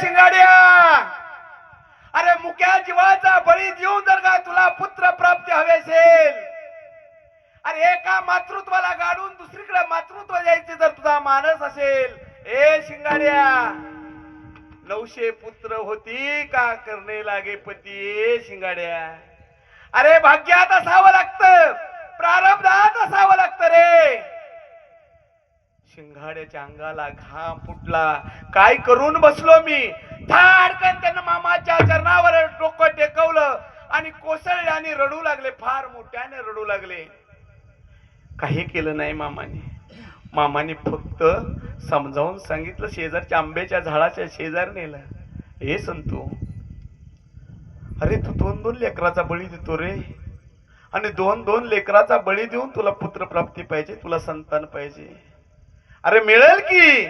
शिंगाड्या. अरे मुक्या जीवाचा बळी देऊन जर का तुला पुत्र प्राप्ती हवे असेल. अरे एका मातृत्वाला गाडून दुसरीकडे मातृत्व द्यायचे जर तुझा मानस असेल. ए शिंगाड्या. नऊशे पुत्र होती का करणे लागे पती ए शिंगाड्या. अरे भाग्यात असावं लागतं प्रारब्धात असावं लागतं रे. शिंगाड्याच्या अंगाला घाम फुटला. काय करून बसलो मी? धाडकन त्यानं मामाच्या चरणावर डोकं टेकवलं आणि कोसळले आणि रडू लागले फार मोठ्याने रडू लागले. काही केलं नाही मामाने. मामाने फक्त समजावून सांगितलं शेजारच्या आंब्याच्या झाडाच्या शेजार नेलं. हे संतू अरे तू दोन दोन लेकराचा बळी देतो रे. आणि दोन दोन लेकराचा बळी देऊन तुला पुत्रप्राप्ती पाहिजे तुला संतान पाहिजे. अरे मिळेल की?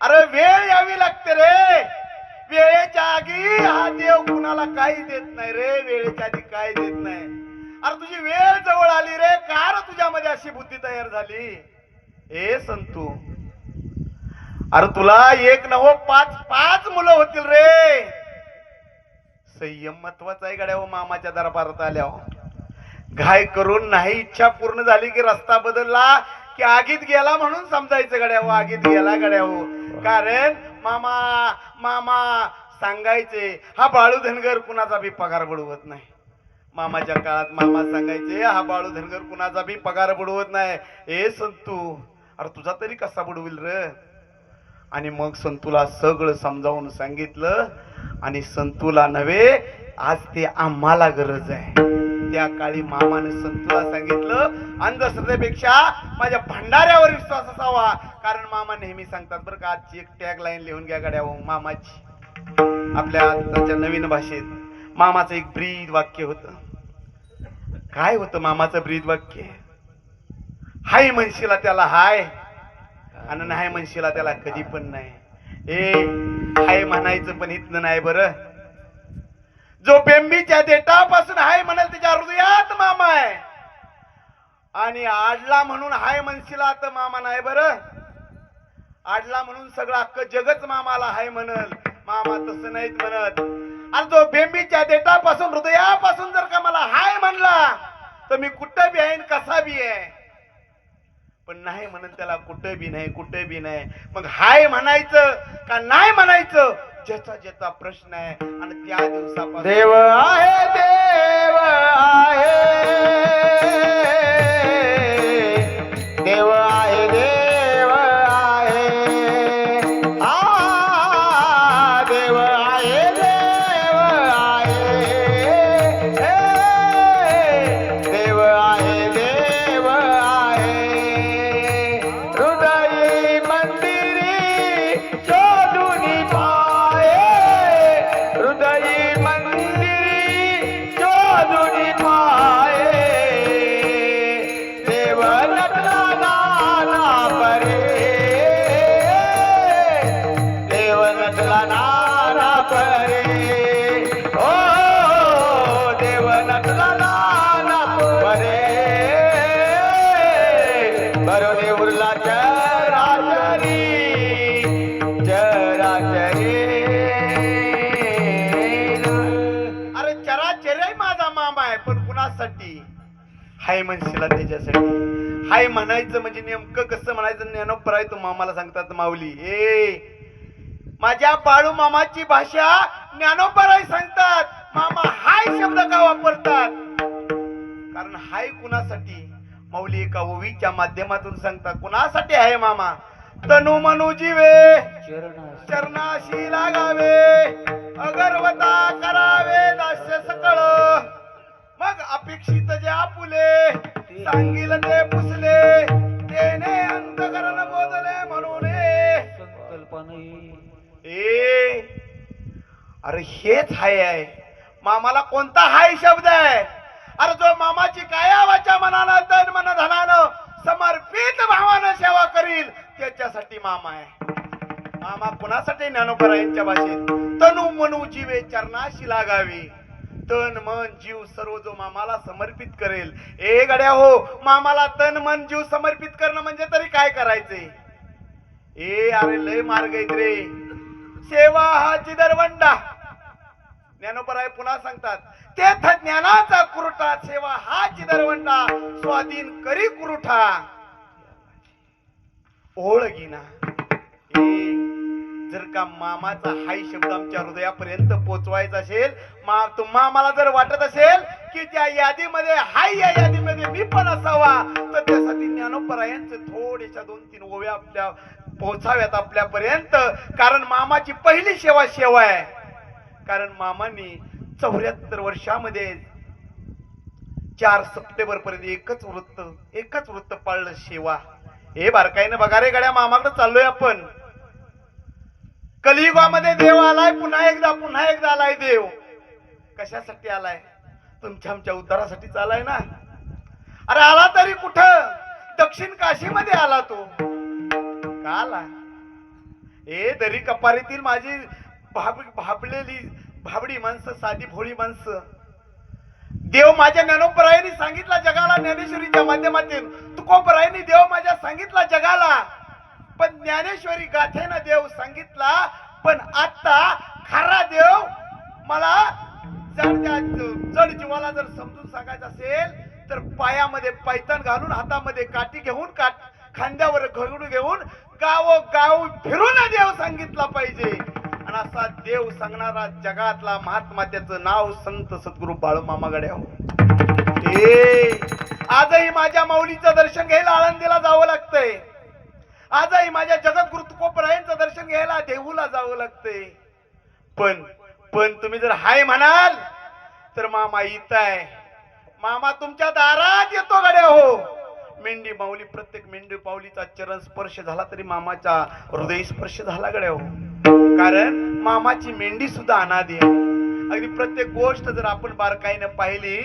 अरे वेळ यावी लागते रे. वेळेच्या आगी हा देव कुणाला काही देत नाही रे. वेळेच्या आधी काही देत नाही. अरे तुझी वेळ जवळ आली रे. का तुझ्यामध्ये अशी बुद्धी तयार झाली? ए संतू अरे तुला एक नव हो पाच पाच मुलं होतील रे. संयम महत्त्वाचा आहे गड्या हो, मामाच्या दरबारात आल्यावर हो. घाय करून नाही इच्छा पूर्ण झाली की रस्ता बदलला की आगीत गेला म्हणून समजायचं गड्या हो आगीत गेला गड्या हो कारण मामा मामा सांगायचे हा बाळू धनगर कुणाचा बी पगार बुडवत नाही. मामाच्या काळात मामा सांगायचे हा बाळू धनगर कुणाचा बी पगार बुडवत नाही. ए संतू अरे तुझा तरी कसा बुडविल र? आणि मग संतूला सगळं समजावून सांगितलं. आणि संतूला नव्हे आज ते आम्हाला गरज आहे. त्या काळी मामाने संतूला सांगितलं अंधश्रद्धेपेक्षा माझ्या भंडाऱ्यावर विश्वास असावा. कारण मामा नेहमी सांगतात बरं का आजची एक टॅग लाईन लिहून घ्या गाड्या मामाची. आपल्या आताच्या नवीन भाषेत मामाचं एक ब्रीद वाक्य होतं. काय होतं मामाचं ब्रीद वाक्य? हाय म्हणशीला त्याला हाय आणि नाही म्हणशीला त्याला कधी पण नाही. ए हाय म्हणायचं पण इथनं नाही बरं. जो बेंबीच्या देटापासून हाय म्हणाल त्याच्या हृदयात मामा आहे. आणि आडला म्हणून हाय म्हणशीला तर मामा नाही बर. आडला म्हणून सगळं अख्खं जगच मामाला हाय म्हणल. मामा तसं नाहीत म्हणत. आणि जो बेंबीच्या देटापासून हृदयापासून जर का मला हाय म्हणला तर मी कुठं बी आहे कसा बी आहे? पण नाही म्हणत त्याला कुठं बी नाही कुठं बी नाही. मग हाय म्हणायचं का नाही म्हणायचं? ज्याचा ज्याचा प्रश्न आहे आणि त्या दिवसापासून देव आहे देव आहे. हाय म्हणशीला त्याच्यासाठी. हाय म्हणायचं म्हणजे नेमकं कसं म्हणायचं? ज्ञानोपराय तो मामाला सांगतात माऊली. ए माझ्या बाळू मामाची भाषा ज्ञानोपराय सांगतात. मामा हाय शब्द का वापरतात? कारण हाय कुणासाठी? माऊली एका ओवीच्या माध्यमातून सांगतात कुणासाठी आहे मामा? तनु मनु जीवे चरणाशी लागावे अगरवता करावे दास्य सकळ. मग अपेक्षित जे आपुले सांगिल ते पुसले तेने अंतकरण बोधले म्हणून. ए अरे हेच हाय आहे. मामाला कोणता हाय शब्द आहे? अरे जो मामाची काया वाचा मनाला तन मन धनानं समर्पित भावानं सेवा करील त्याच्यासाठी मामा आहे. मामा कुणासाठी ज्ञानोबरा यांच्या भाषेत? तनु मनु जीवे चरणाशी लागावे. तन मन जीव सर्व जो मामाला समर्पित करेल. ए गड्या हो मामाला तन मन जीव समर्पित करणं म्हणजे तरी काय करायचे? ए अरे लय मार्ग आहेत रे. सेवा हा चिदरवंडा ज्ञानोपराय पुन्हा सांगतात तेथ ज्ञानाचा कुरुटा सेवा हा चिदरवंडा स्वाधीन करी कुरुठा. ओळखीना गिना जर का मामाचा हाय शब्द आमच्या हृदयापर्यंत पोचवायचा असेल मा तुम्हा मला जर वाटत असेल की त्या यादीमध्ये हाय या यादीमध्ये मी पण असावा तर त्यासाठी ज्ञानोपरायांचे थोड्याशा दोन तीन ओव्या आपल्या पोहोचाव्यात आपल्यापर्यंत. कारण मामाची पहिली सेवा सेवा आहे. कारण मामांनी चौऱ्याहत्तर वर्षामध्ये चार सप्टेंबर पर्यंत एकच वृत्त एकच वृत्त पाळलं सेवा. हे बारकाईनं बघा रे गड्या मामाकडे चाललोय आपण. कलियुगामध्ये देव आलाय पुन्हा एकदा पुन्हा एकदा आलाय देव. कशासाठी आलाय? तुमच्या आमच्या उद्धारासाठीच आलाय ना. अरे आला तरी कुठं? दक्षिण काशीमध्ये आला तो. का आला? ए दरी कपारीतील माझी भाब भाबलेली भाबडी माणसं साधी भोळी माणसं. देव माझ्या ज्ञानोपरायनी सांगितला जगाला ज्ञानेश्वरीच्या माध्यमातून. तुकोपरायनी देव माझ्या सांगितला जगाला. पण ज्ञानेश्वरी गाथेनं देव सांगितला पण आता खरा देव मला जड जीवाला जर समजून सांगायचं असेल तर पायामध्ये पैतण घालून हातामध्ये काठी घेऊन काट खांद्यावर घडून घेऊन गाव गाव फिरून देव सांगितला पाहिजे. आणि असा देव सांगणारा जगातला महात्मा त्याचं नाव संत सद्गुरु बाळूमामा हो आजही माझ्या माऊलीचं दर्शन घ्यायला आळंदीला जावं लागतंय. आजही माझ्या जगद्गुरु तुकोपरायांचं दर्शन घ्यायला देहूला जावं लागतंय. पण पण तुम्ही जर हाय म्हणाल तर मामा इथं आहे. मामा तुमच्या दारात येतो गड्या हो. मेंढी माऊली प्रत्येक मेंढी पाऊलीचा चरण स्पर्श झाला तरी मामाचा हृदय स्पर्श झाला गड्या हो. कारण मामाची मेंढी सुद्धा अनादी आहे. अगदी प्रत्येक गोष्ट जर आपण बारकाईनं पाहिली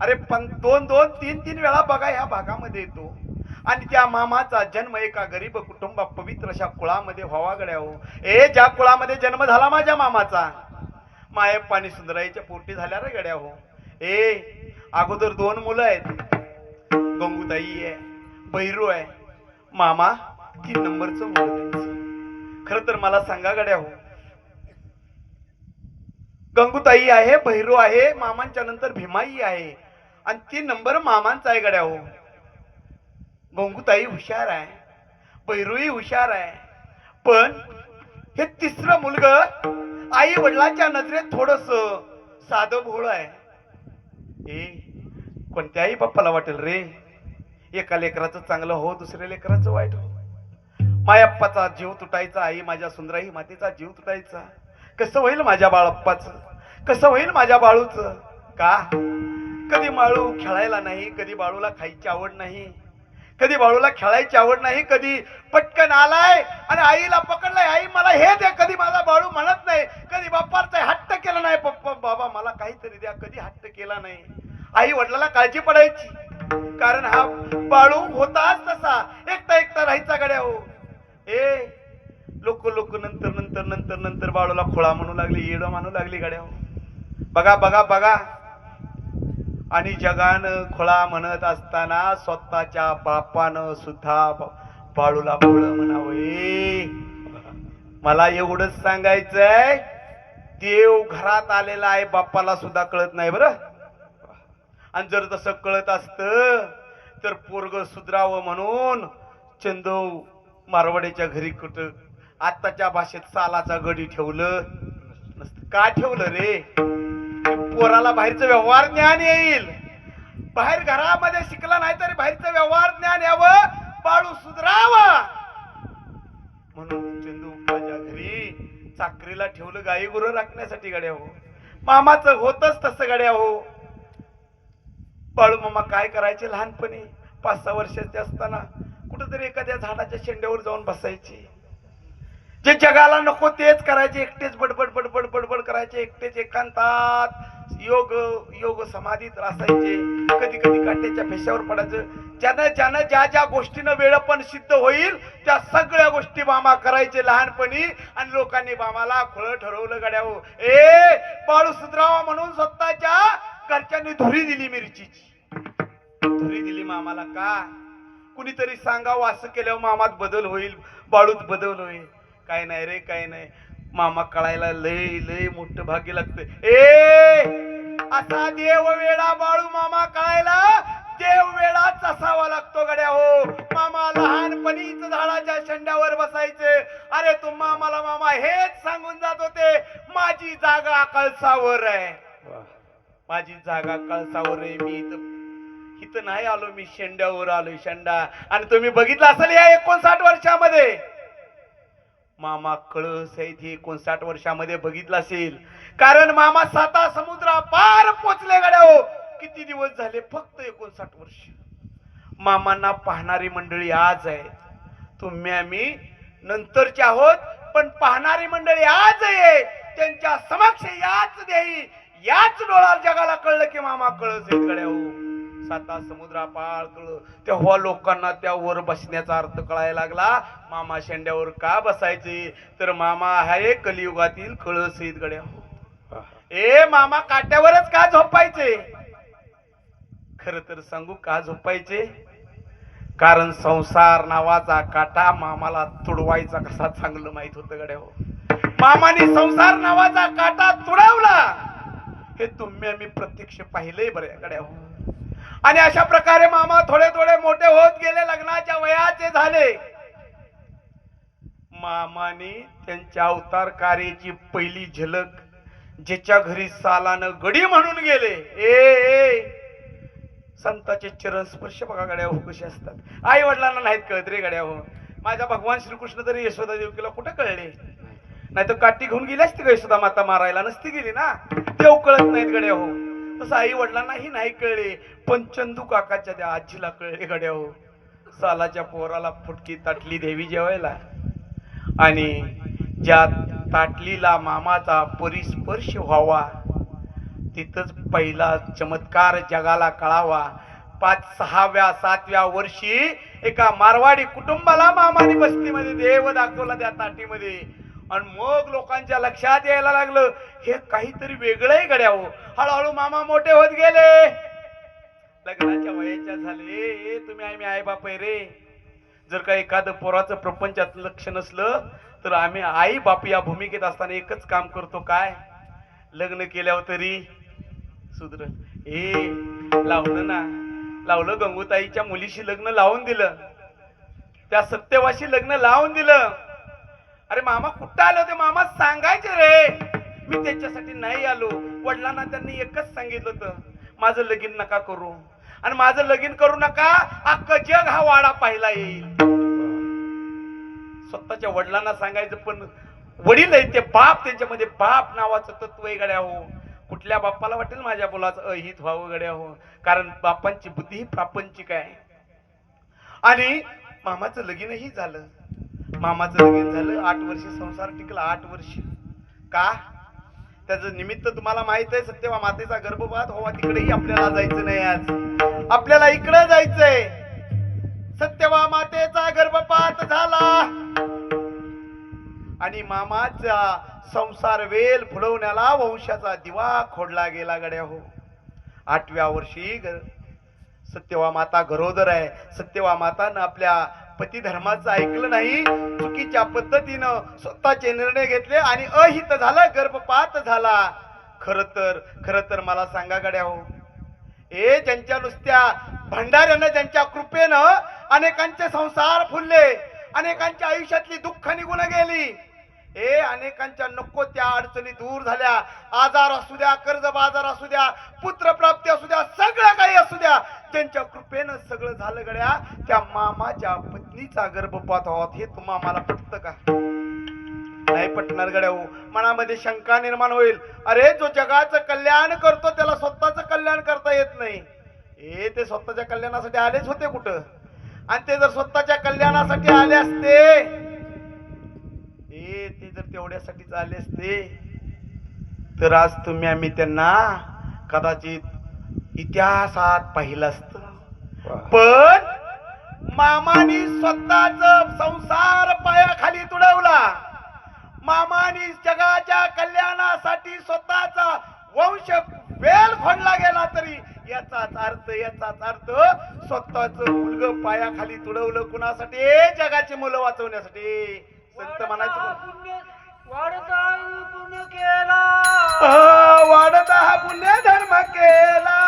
अरे पण दोन दोन तीन तीन वेळा बघा ह्या भागामध्ये येतो. आणि त्या मामाचा जन्म एका गरीब कुटुंबा पवित्र अशा कुळामध्ये व्हावा गड्या हो. ए ज्या कुळामध्ये जन्म झाला माझ्या मामाचा? मायप्पा आणि सुंदराईच्या पोटी झाल्या रे गड्या हो. ए अगोदर दोन मुलं आहेत. गंगूताई आहे बैरू आहे. मामा तीन नंबरचं मुलं खर तर मला सांगा गड्या हो. गंगूताई आहे भैरू आहे मामांच्या नंतर भीमाई आहे. आणि तीन नंबर मामांचा आहे गड्या हो. गंगूताई हुशार आहे भैरूही हुशार आहे पण हे तिसरं मुलग आई वडिलांच्या नजरेत थोडस साधं भोळ आहे. ए कोणत्याही बाप्पाला वाटेल रे. एका लेकराचं चांगलं हो दुसऱ्या लेकराचं वाईट हो. मायाप्पाचा जीव तुटायचा आई माझ्या सुंदराई मातेचा जीव तुटायचा. कसं होईल माझ्या बाळप्पाचं कसं होईल माझ्या बाळूचं? का? कधी माळू खेळायला नाही कधी बाळूला खायची आवड नाही. कधी बाळूला खेळायची आवड नाही कधी पटकन आलाय आणि आईला पकडलाय आई मला हे दे. कधी माझा बाळू म्हणत नाही कधी बाप्पाचा हट्ट केला नाही पप्पा बाबा मला काहीतरी द्या. कधी हट्ट केला नाही. आई वडिलाला काळजी पडायची. कारण हा बाळू होताच तसा. एकटा एकटा राहायचा गड्या हो. ए लोक लोक नंतर नंतर नंतर नंतर बाळूला खोळा म्हणू लागली येडं म्हणू लागली गड्या हो. बघा बघा बघा. आणि जगानं खोळा म्हणत असताना स्वतःच्या बापानं सुद्धा ब- बाळूला खोळ म्हणावं मला एवढंच सांगायचंय देव घरात आलेला आहे बाप्पाला सुद्धा कळत नाही बरं. आणि जर तसं कळत असत तर पोरग सुधरावं म्हणून चंदू मारवाड्याच्या घरी कुठं आत्ताच्या भाषेत सालाचा गडी ठेवलं. नसतं. का ठेवलं रे? पोराला बाहेरचं व्यवहार ज्ञान येईल. बाहेर घरामध्ये शिकला नाही तरी बाहेरचं व्यवहार ज्ञान यावं. बाळू सुधरावा. म्हणून चंदू माझ्या घरी चाकरीला ठेवलं गाई गुरु राखण्यासाठी गाड्या हो. मामाचं होतच तसं गाड्या हो. बाळू मामा काय करायचे लहानपणी? पाच सहा वर्षाचे असताना कुठेतरी एखाद्या झाडाच्या शेंड्यावर जाऊन बसायचे. जे जगाला नको तेच करायचे. एकटेच बडबड बडबड बडबड करायचे. एकटेच एकांतात योग योग समाधीत असायचे कधी कधी काट्याच्या फेशावर पडायचं. ज्यानं ज्यानं ज्या ज्या गोष्टीनं वेळ पण सिद्ध होईल त्या सगळ्या गोष्टी मामा करायचे लहानपणी आणि लोकांनी मामाला खोळ ठरवलं गड्यावं. ए बाळू सुधरावा म्हणून स्वतःच्या घरच्यांनी धुरी दिली मिरचीची. धुरी दिली मामाला का? कुणीतरी सांगावं असं केल्यावर मामात बदल होईल बाळूत बदल होईल. काय नाही रे काय नाही. मामा कळायला लय लय मोठं भाग्य लागतं ए असा देव वेळा बाळू मामा कळायला देव वेळाच असावा लागतो गड्या हो. मामा लहानपणीच झाडाच्या शेंड्यावर बसायचे. अरे तू मामाला मामा हेच सांगून जात होते माझी जागा कळसावर आहे. माझी जागा कळसावर आहे. मी इथं इथं नाही आलो मी शेंड्यावर आलोय शेंडा. आणि तुम्ही बघितलं असेल या एकोणसाठ वर्षामध्ये? मामा कळस आहे हे एकोणसाठ वर्षामध्ये बघितलं असेल. कारण मामा साता समुद्रा पार पोचले गड्या हो किती दिवस झाले? फक्त एकोणसाठ वर्ष. मामांना पाहणारी मंडळी आज आहे. तुम्ही आम्ही नंतरचे आहोत पण पाहणारी मंडळी आज आहे. त्यांच्या समक्ष याच देई याच डोळा जगाला कळलं की मामा कळस आहेत गड्या हो साता समुद्रा पाळ कळ तेव्हा लोकांना त्या वर बसण्याचा अर्थ कळायला लागला मामा शेंड्यावर का बसायचे? तर मामा आहे कलियुगातील कळस आहेत गड्या. हो ए मामा काट्यावरच का झोपायचे? खर तर सांगू का झोपायचे? कारण संसार नावाचा काटा मामाला तुडवायचा कसा चांगलं माहीत होतं गड्या हो. मामाने संसार नावाचा काटा तुडवला. हे तुम्ही आम्ही प्रत्यक्ष पाहिलंय बऱ्या गड्या हो. आणि अशा प्रकारे मामा थोडे थोडे मोठे होत गेले लग्नाच्या वयाचे झाले. मामाने त्यांच्या अवतार कार्याची पहिली झलक ज्याच्या घरी सालानं गडी म्हणून गेले. ए ए संताचे चरण स्पर्श बघा गड्या हो कसे असतात. आई वडिलांना नाहीत कळत रे गड्या हो. माझ्या भगवान श्रीकृष्ण तरी यशोदा देवकीला कुठं कळले? नाही तर काठी घेऊन गेली असती का यशोदा माता मारायला? नसती गेली ना? देव कळत नाहीत गड्या हो. तसं आई वडिलांनाही नाही कळले. पण चंदू काकाच्या त्या आजीला कळले गड्या हो. सालाच्या पोराला फुटकी ताटली देवी जेवायला. आणि ज्या ताटलीला मामाचा परिस्पर्श व्हावा तिथंच पहिला चमत्कार जगाला कळावा. पाच सहाव्या सातव्या वर्षी एका मारवाडी कुटुंबाला मामाने बस्तीमध्ये देव दाखवला त्या ताटीमध्ये. आणि मग लोकांच्या लक्षात यायला लागलं हे काहीतरी वेगळंही घड्यावं हळूहळू मामा मोठे होत गेले. लग्नाच्या वयाच्या झाले. तुम्ही आम्ही आई बाप रे. जर का एखादं पोराचं प्रपंचात लक्ष नसलं तर आम्ही आई बाप या भूमिकेत असताना एकच काम करतो काय? लग्न केल्यावर तरी. सुधर. हे लावलं ना. लावलं गंगूताईच्या मुलीशी लग्न लावून दिलं. त्या सत्यवाशी लग्न लावून दिलं. अरे मामा कुठं आले होते मामा? सांगायचे रे. मी त्यांच्यासाठी नाही आलो. वडिलांना त्यांनी एकच सांगितलं होतं माझं लगीन नका करू. आणि माझं लगीन करू नका अख्खं जग हा वाडा पाहिला येईल. स्वतःच्या वडिलांना सांगायचं पण वडील आहेत ते बाप त्यांच्यामध्ये बाप नावाचं तत्व आहे गड्या हो. कुठल्या बाप्पाला वाटेल माझ्या बोलाचं? अहित व्हावं गड्या हो. कारण बापांची बुद्धी ही प्रापंचिक आहे. आणि मामाचं लगीनही झालं. मामाचं लगीन झालं आठ वर्ष संसार टिकला आठ वर्ष. का? त्याचं निमित्त तुम्हाला माहीत आहे सत्यवा मातेचा गर्भपात व्हावा तिकडेही आपल्याला जायचं नाही आज. आपल्याला इकडं जायचंय. सत्यवा मातेचा गर्भपात झाला. आणि मामाचा संसार वेल फुलवण्याला वंशाचा दिवा खोडला गेला गड्या हो. आठव्या वर्षी सत्यवा माता गरोदर आहे. सत्यवा मातानं आपल्या पती धर्माचं ऐकलं नाही चुकीच्या पद्धतीनं स्वतःचे निर्णय घेतले आणि अहित झालं गर्भपात झाला. खर तर खर तर मला सांगा गड्या हो ए ज्यांच्या नुसत्या भंडाऱ्यानं ज्यांच्या कृपेनं अनेकांचे संसार फुलले अनेकांच्या आयुष्यातली दुःख निघून गेली हे अनेकांच्या नको त्या अडचणी दूर झाल्या. आजार असू द्या कर्ज बाजार असू द्या पुत्र प्राप्ती असू द्या सगळं काही असू द्या. त्यांच्या कृपेनं सगळं झालं गड्या. त्या मामाच्या पत्नीचा गर्भपात आहोत हे तुम्हा मला पटतं का? नाही पटणार गड्या हो. मनामध्ये शंका निर्माण होईल. अरे जो जगाचं कल्याण करतो त्याला स्वतःचं कल्याण करता येत नाही. हे ते स्वतःच्या कल्याणासाठी आलेच होते कुठं? आणि ते जर स्वतःच्या कल्याणासाठी आले असते ए ते जर तेवढ्यासाठी आले असते. तर आज तुम्ही आम्ही त्यांना कदाचित इतिहासात पाहिलं असतं. पण मामानी स्वतःच संसार पायाखाली तुडवला. मामानी जगाच्या कल्याणासाठी स्वतःचा वंश वेल खोडला गेला तरी याचाच अर्थ याचाच अर्थ स्वतःच मुलग पायाखाली तुडवलं कुणासाठी? जगाची मुलं वाचवण्यासाठी. संत म्हणायचं वाढता हा पुण्य धर्म केला.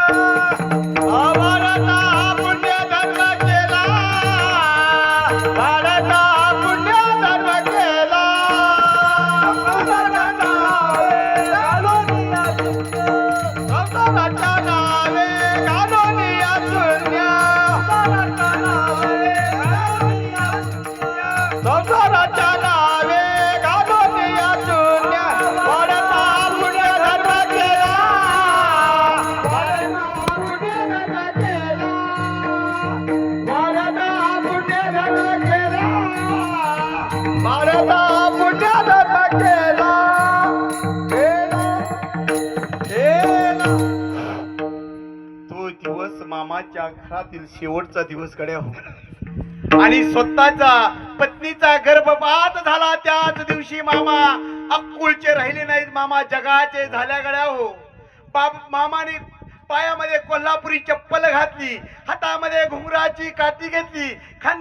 मामाच्या घरातील शेवटचा दिवसकडे हो. आणि स्वतःचा पत्नीचा गर्भपात झाला त्याच दिवशी मामा अक्कुळचे राहिले नाहीत. मामा जगाचे झाल्या गड्या हो. बाप मामाने पायामध्ये कोल्हापुरी चप्पल घातली हातामध्ये घुंगराची काठी घेतली खांद्यावर